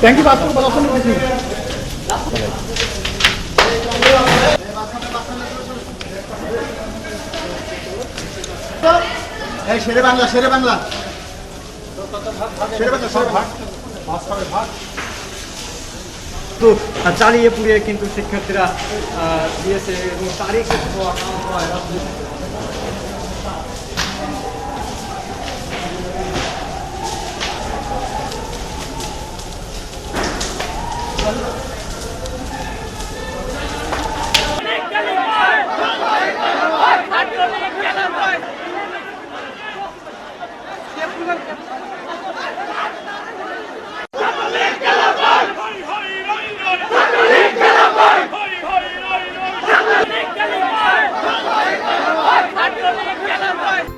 ট্যাঙ্কি বাস বেশি এই শেরে বাংলা শেরে বাংলা। শেরে বাংলা শেরে বাংলা তো চালিয়ে পুড়িয়ে কিন্তু শিক্ষার্থীরা আহ, দিয়েছে এবং তারই কিছু আকাঙ্ক্ষা হয়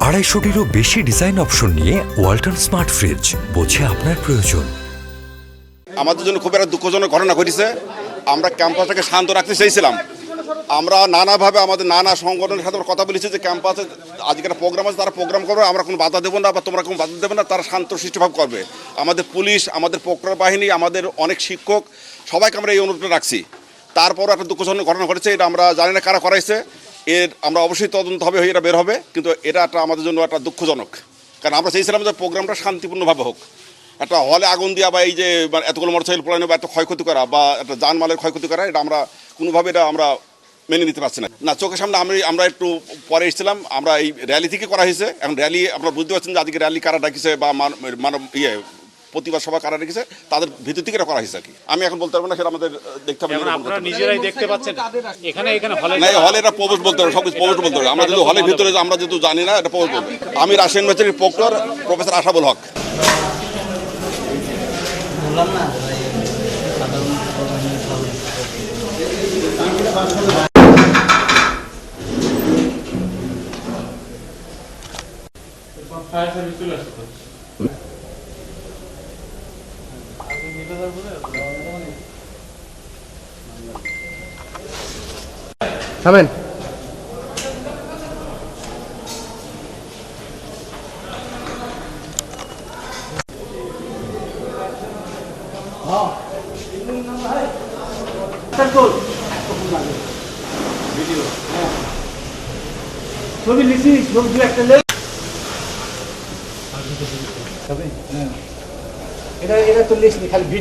আড়াইশোটিরও বেশি ডিজাইন অপশন নিয়ে ওয়াল্টন স্মার্ট ফ্রিজ বোঝে আপনার প্রয়োজন। আমাদের জন্য খুব একটা দুঃখজনক ঘটনা ঘটেছে। আমরা ক্যাম্পাসটাকে শান্ত রাখতে চেয়েছিলাম। আমরা নানাভাবে আমাদের নানা সংগঠনের সাথে কথা বলেছি যে ক্যাম্পাসে আজকে একটা প্রোগ্রাম আছে, তারা প্রোগ্রাম করবে, আমরা কোনো বাধা দেবো না বা তোমরা কোনো বাধা দেবে না, তারা শান্ত সৃষ্টিভাব করবে। আমাদের পুলিশ, আমাদের প্রক্টর বাহিনী, আমাদের অনেক শিক্ষক, সবাইকে আমরা এই অনুরোধটা রাখছি। তারপরও একটা দুঃখজনক ঘটনা ঘটেছে, এটা আমরা জানি না কারা করাইছে। এর আমরা অবশ্যই তদন্ত হবে, হয়ে এটা বের হবে, কিন্তু এটা একটা আমাদের জন্য একটা দুঃখজনক। কারণ আমরা চেয়েছিলাম যে প্রোগ্রামটা শান্তিপূর্ণভাবে হোক। একটা হলে আগুন দেওয়া বা এই যে এতগুলো মোটরসাইকেল পড়ানো বা এত ক্ষয়ক্ষতি করা বা একটা যানমালের ক্ষয়ক্ষতি করা, এটা আমরা কোনোভাবে এটা আমরা মেনে নিতে পারছি না। না, চোখের সামনে আমি আমরা একটু পরে এসেছিলাম, আমরা এই র্যালি থেকে করা হয়েছে। এখন র্যালি আপনারা বুঝতে পারছেন যে আজকে র্যালি কারা ডাকিছে বা মান- মানব ইয়ে প্রতিবাদ সভা কারা রেখেছে তাদের ভিতর থেকে এটা করা হয়েছে আর কি। আমি এখন বলতে পারব না সেটা আমাদের দেখতে হবে আপনারা নিজেরাই দেখতে পাচ্ছেন এখানে এখানে হলে না হলে এটা প্রবেশ বলতে হবে সব কিছু প্রবেশ বলতে হবে। আমরা যেহেতু হলের ভিতরে আমরা যেহেতু জানি না এটা প্রবেশ বলতে আমি রাশিয়ান ম্যাচের প্রক্টর প্রফেসর আশাবুল হক। থামেন ছবি লিখি ছবি দু একটা লেখ। এটা এটা তো লিখি খালি